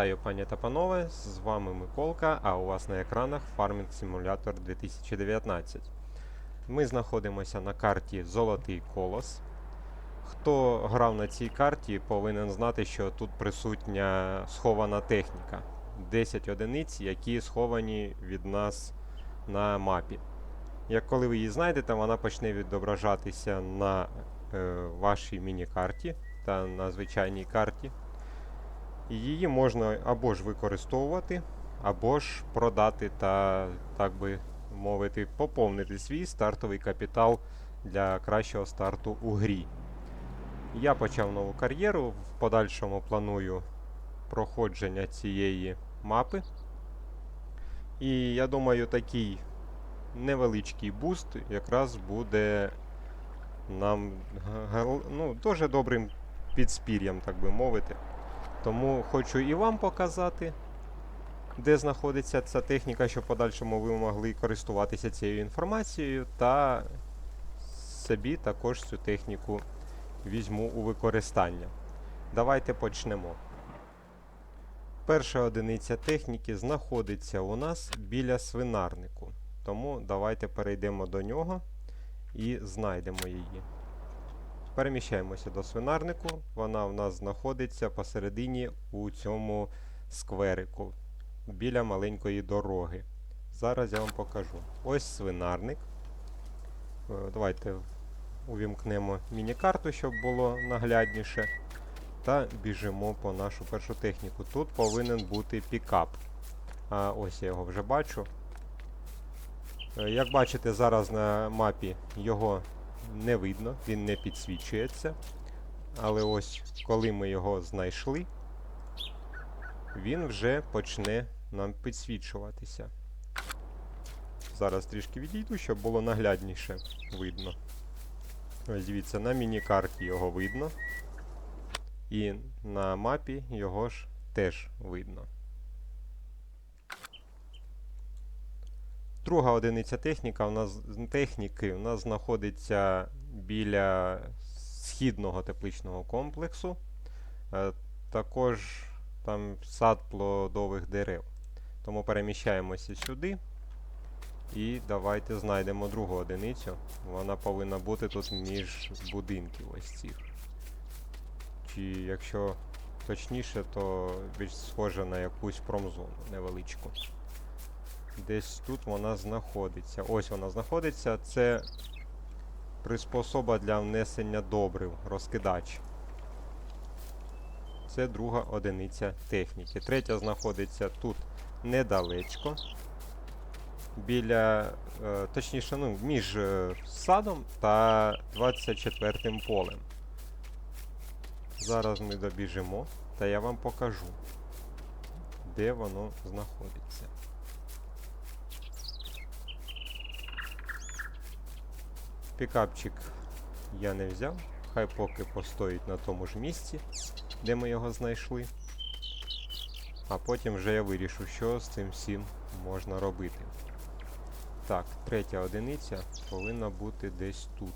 Вітаю, пані та панове! З вами Миколка, а у вас на екранах Farming Simulator 2019. Ми знаходимося на карті Золотий Колос. Хто грав на цій карті, повинен знати, що тут присутня схована техніка. 10 одиниць, які сховані від нас на мапі. Як коли ви її знайдете, вона почне відображатися на е, вашій міні-карті та на звичайній карті. І її можна або ж використовувати, або ж продати та, так би мовити, поповнити свій стартовий капітал для кращого старту у грі. Я почав нову кар'єру, в подальшому планую проходження цієї мапи. І я думаю, такий невеличкий буст якраз буде нам ну, дуже добрим підспір'ям, так би мовити. Тому хочу і вам показати, де знаходиться ця техніка, щоб в подальшому ви могли користуватися цією інформацією, та собі також цю техніку візьму у використання. Давайте почнемо. Перша одиниця техніки знаходиться у нас біля свинарнику. Тому давайте перейдемо до нього і знайдемо її. Переміщаємося до свинарнику. Вона в нас знаходиться посередині у цьому скверику біля маленької дороги. Зараз я вам покажу. Ось свинарник. Е, Давайте увімкнемо міні-карту, щоб було наглядніше. Та біжимо по нашу першу техніку. Тут повинен бути пікап. А, ось я його вже бачу. Е, Як бачите, зараз на мапі його не видно, він не підсвічується. Але ось коли ми його знайшли, він вже почне нам підсвічуватися. Зараз трішки відійду, щоб було наглядніше видно. Ось дивіться, на міні-карті його видно. І на мапі його ж теж видно. Друга одиниця техніка у нас, техніки у нас знаходиться біля східного тепличного комплексу. Е, також там сад плодових дерев. Тому переміщаємося сюди. І давайте знайдемо другу одиницю. Вона повинна бути тут між будинків ось цих. Чи якщо точніше, то більш схоже на якусь промзону невеличку. Десь тут вона знаходиться. Ось вона знаходиться. Це приспособа для внесення добрив, розкидач. Це друга одиниця техніки. Третя знаходиться тут недалечко. Біля, е, точніше, ну, між е, садом та 24 полем. Зараз ми добіжимо, та я вам покажу, де воно знаходиться. Пікапчик я не взяв, хай поки постоїть на тому ж місці, де ми його знайшли. А потім вже я вирішу, що з цим всім можна робити. Так, третя одиниця повинна бути десь тут.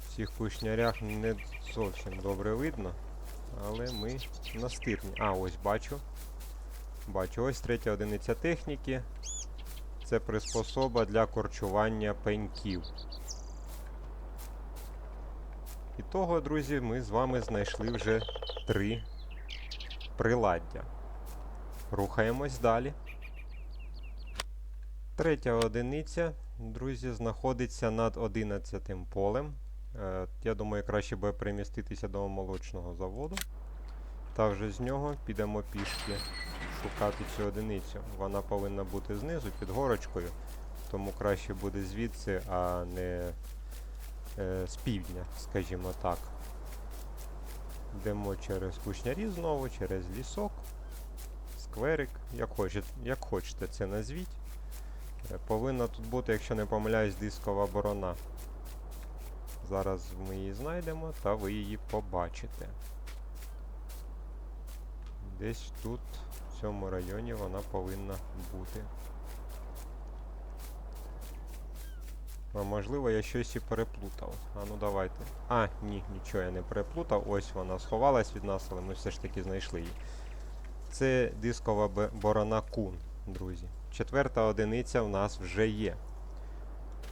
В цих кушнярях не зовсім добре видно, але ми настирні. А, ось бачу. Бачу, ось третя одиниця техніки. Це приспособа для корчування пеньків. І того, друзі, ми з вами знайшли вже три приладдя. Рухаємось далі. Третя одиниця, друзі, знаходиться над 11 полем. Е, я думаю, краще буде переміститися до молочного заводу. Та вже з нього підемо пішки шукати цю одиницю. Вона повинна бути знизу під горочкою, тому краще буде звідси, а не е, з півдня, скажімо так. Йдемо через кушнярі знову, через лісок, скверик, як хочете, як хочете це назвіть. Е, Повинна тут бути, якщо не помиляюсь, дискова борона. Зараз ми її знайдемо та ви її побачите. Десь тут, в цьому районі, вона повинна бути. А можливо, я щось і переплутав. А ну давайте. А, ні, нічого я не переплутав. Ось вона сховалась від нас, але ми все ж таки знайшли її. Це дискова борона кун, друзі. Четверта одиниця в нас вже є.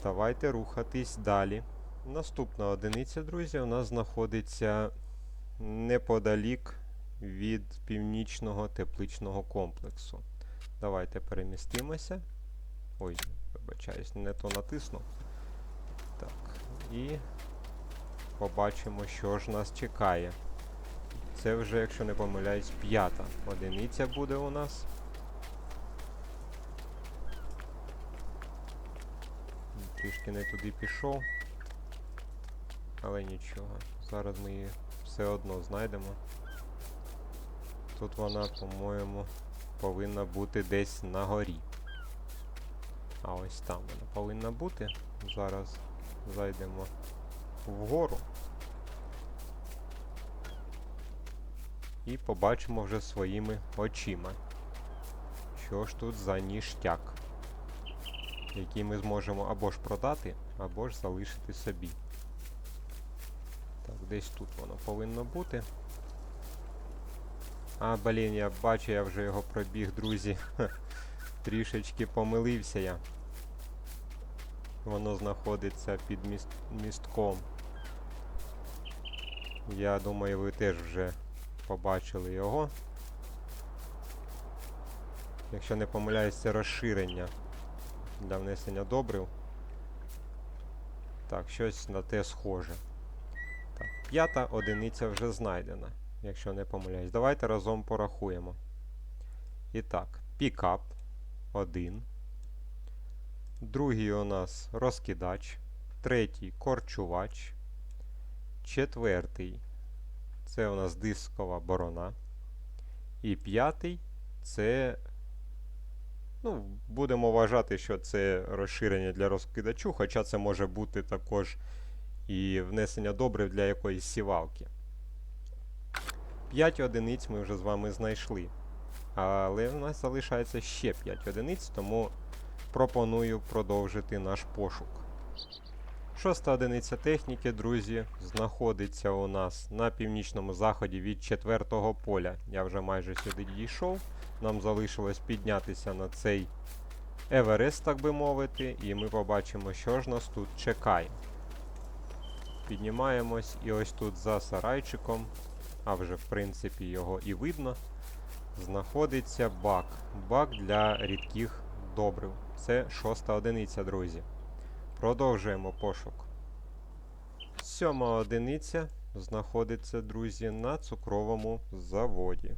Давайте рухатись далі. Наступна одиниця, друзі, у нас знаходиться неподалік від північного тепличного комплексу. Давайте перемістимося. Ой, вибачаюсь, не то натиснув. Так, і побачимо, що ж нас чекає. Це вже, якщо не помиляюсь, п'ята одиниця буде у нас. Трішки не туди пішов. Але нічого. Зараз ми її все одно знайдемо. Тут вона, по-моєму, повинна бути десь на горі. А ось там вона повинна бути. Зараз зайдемо вгору. І побачимо вже своїми очима. Що ж тут за ніштяк, який ми зможемо або ж продати, або ж залишити собі. Так, десь тут воно повинно бути. А, блін, я бачу, я вже його пробіг, друзі. Трішечки помилився я. Воно знаходиться під міст містком. Я думаю, ви теж вже побачили його. Якщо не помиляюсь, це розширення для внесення добрив. Так, щось на те схоже. Так, п'ята одиниця вже знайдена, якщо не помиляюсь. Давайте разом порахуємо. І так, пікап 1. Другий у нас розкидач. Третій корчувач. Четвертий це у нас дискова борона. І п'ятий це. Ну, будемо вважати, що це розширення для розкидачу, хоча це може бути також і внесення добрив для якоїсь сівалки. 5 одиниць ми вже з вами знайшли. Але в нас залишається ще 5 одиниць, тому пропоную продовжити наш пошук. Шоста одиниця техніки, друзі, знаходиться у нас на північному заході від четвертого поля. Я вже майже сюди дійшов. Нам залишилось піднятися на цей Еверест, так би мовити, і ми побачимо, що ж нас тут чекає. Піднімаємось і ось тут за сарайчиком, а вже в принципі його і видно, знаходиться бак. Бак для рідких добрив. Це шоста одиниця, друзі. Продовжуємо пошук. Сьома одиниця знаходиться, друзі, на цукровому заводі.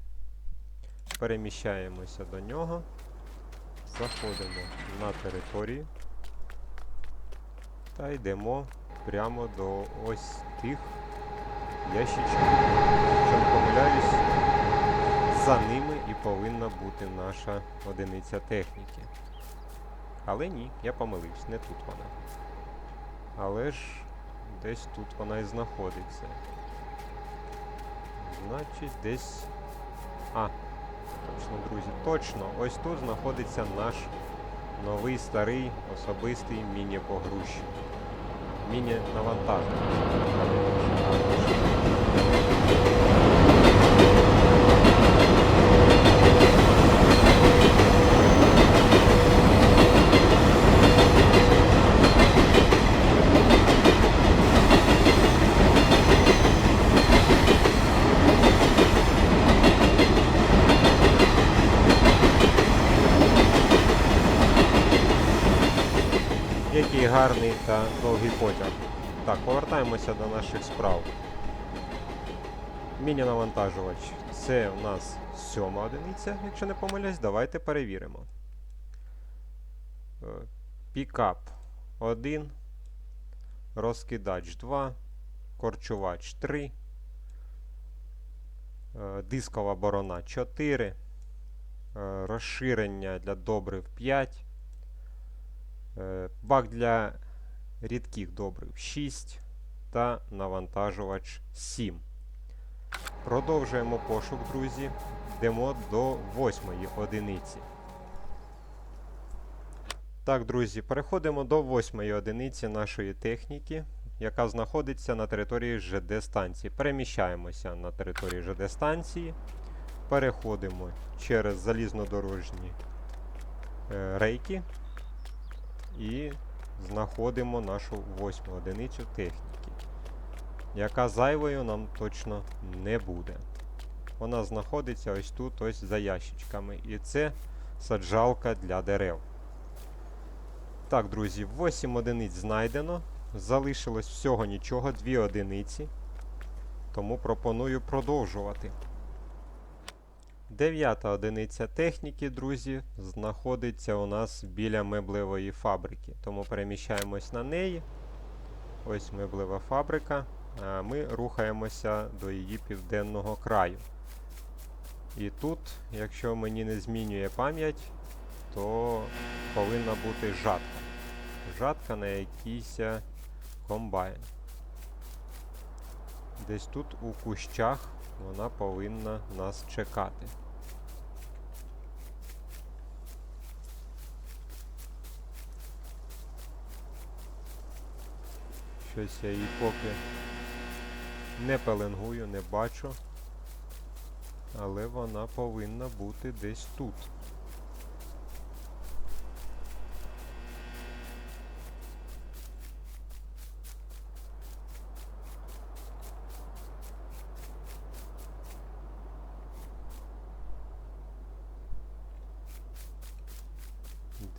Переміщаємося до нього. Заходимо на територію. Та йдемо прямо до ось тих ящичків. Якщо не помиляюсь, за ними і повинна бути наша одиниця техніки. Але ні, я помилився, не тут вона. Але ж десь тут вона і знаходиться. Значить, десь. А, точно, друзі, точно, ось тут знаходиться наш новий старий особистий міні-погрузчик. Міні-навантажник. Який гарний та довгий потяг. Так, повертаємося до наших справ. Міні-навантажувач. Це у нас сьома одиниця, якщо не помиляюсь, давайте перевіримо. Е, Пікап 1, розкидач 2, корчувач 3, е, дискова борона 4, е, розширення для добрив 5. Е, Бак для рідких добрив 6 та навантажувач 7. Продовжуємо пошук, друзі. Йдемо до восьмої одиниці. Так, друзі, переходимо до восьмої одиниці нашої техніки, яка знаходиться на території ЖД станції. Переміщаємося на території ЖД станції, переходимо через залізнодорожні е, рейки і знаходимо нашу восьму одиницю техніки, яка зайвою нам точно не буде. Вона знаходиться ось тут, ось за ящичками. І це саджалка для дерев. Так, друзі, 8 одиниць знайдено. Залишилось всього нічого, 2 одиниці. Тому пропоную продовжувати. Дев'ята одиниця техніки, друзі, знаходиться у нас біля меблевої фабрики. Тому переміщаємось на неї. Ось меблева фабрика. А ми рухаємося до її південного краю. І тут, якщо мені не змінює пам'ять, то повинна бути жатка. Жатка на якийсь комбайн. Десь тут у кущах вона повинна нас чекати. Щось я її поки не пеленгую, не бачу. Але вона повинна бути десь тут.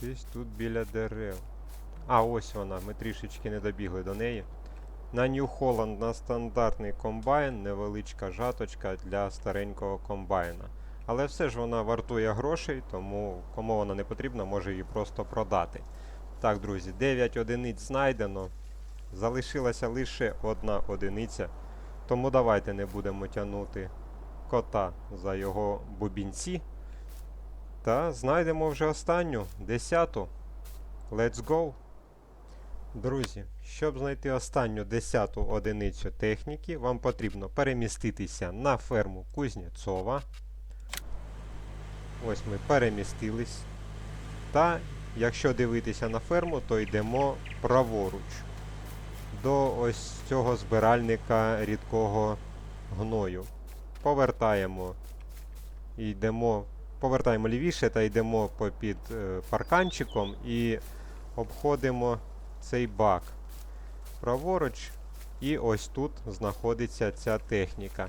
Десь тут біля дерев. А, ось вона, ми трішечки не добігли до неї. На New Holland на стандартний комбайн, невеличка жаточка для старенького комбайна. Але все ж вона вартує грошей, тому кому вона не потрібна, може її просто продати. Так, друзі, 9 одиниць знайдено. Залишилася лише одна одиниця. Тому давайте не будемо тягнути кота за його бубінці. Та знайдемо вже останню, десяту. Let's go! Друзі, щоб знайти останню десяту одиницю техніки, вам потрібно переміститися на ферму Кузнєцова. Ось ми перемістились. Та, якщо дивитися на ферму, то йдемо праворуч до ось цього збиральника рідкого гною. Повертаємо і йдемо, повертаємо лівіше та йдемо попід е, парканчиком і обходимо цей бак праворуч, і ось тут знаходиться ця техніка.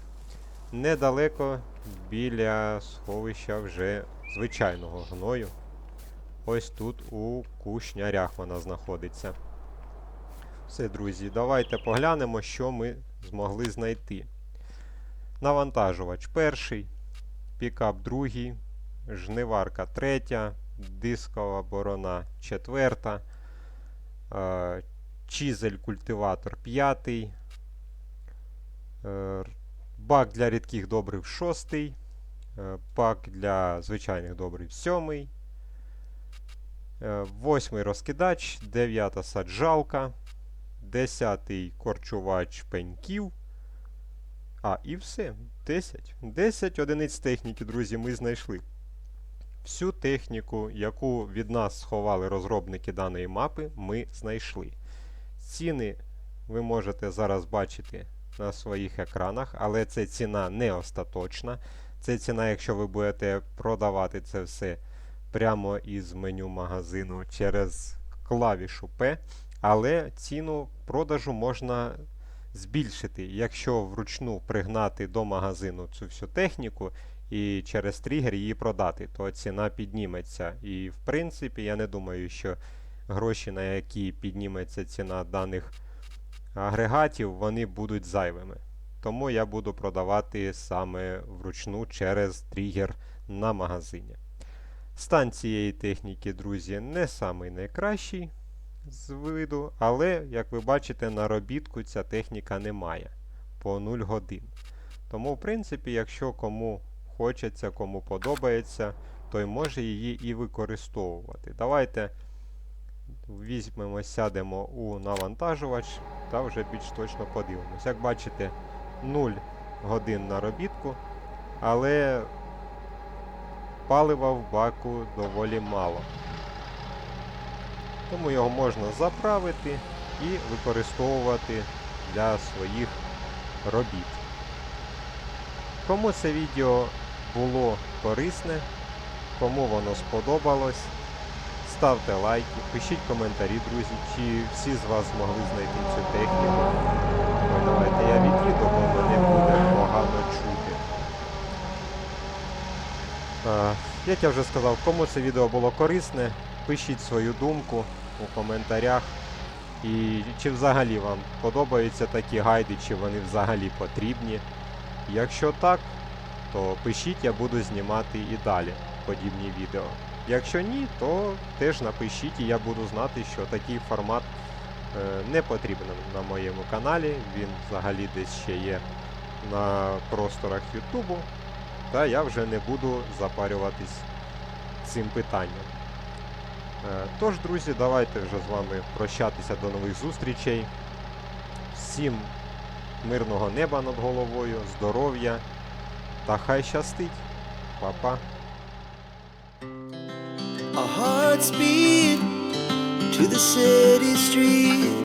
Недалеко біля сховища вже звичайного гною. Ось тут у кушнярях вона знаходиться. Все, друзі, давайте поглянемо, що ми змогли знайти. Навантажувач перший, пікап другий, жниварка третя, дискова борона четверта. Е, Чізель культиватор 5. Бак для рідких добрив 6. Бак для звичайних добрив 7. Восьмий розкидач, 9 саджалка, 10 корчувач пеньків. А, і все. 10. 10 одиниць техніки, друзі, ми знайшли всю техніку, яку від нас сховали розробники даної мапи, ми знайшли. Ціни ви можете зараз бачити на своїх екранах, але це ціна не остаточна. Це ціна, якщо ви будете продавати це все прямо із меню магазину через клавішу P. Але ціну продажу можна збільшити, якщо вручну пригнати до магазину цю всю техніку і через тригер її продати, то ціна підніметься. І в принципі, я не думаю, що гроші, на які підніметься ціна даних агрегатів, вони будуть зайвими. Тому я буду продавати саме вручну через тригер на магазині. Стан цієї техніки, друзі, не самий найкращий з виду, але, як ви бачите, на робітку ця техніка не має по 0 годин. Тому, в принципі, якщо кому хочеться, кому подобається, той може її і використовувати. Давайте візьмемо, сядемо у навантажувач та вже більш точно подивимось. Як бачите, 0 годин на робітку, але палива в баку доволі мало. Тому його можна заправити і використовувати для своїх робіт. Кому це відео було корисне, кому воно сподобалось, ставте лайки, пишіть коментарі, друзі, чи всі з вас змогли знайти цю техніку. Ой, давайте я відійду, бо мене буде погано чути. Е, Як я вже сказав, кому це відео було корисне, пишіть свою думку у коментарях. І чи взагалі вам подобаються такі гайди, чи вони взагалі потрібні. Якщо так, то пишіть, я буду знімати і далі подібні відео. Якщо ні, то теж напишіть і я буду знати, що такий формат е, не потрібен на моєму каналі. Він взагалі десь ще є на просторах Ютубу. Та я вже не буду запарюватись цим питанням. Е, Тож, друзі, давайте вже з вами прощатися до нових зустрічей. Всім мирного неба над головою, здоров'я та хай щастить. Па-па. Our hearts beat to the city streets.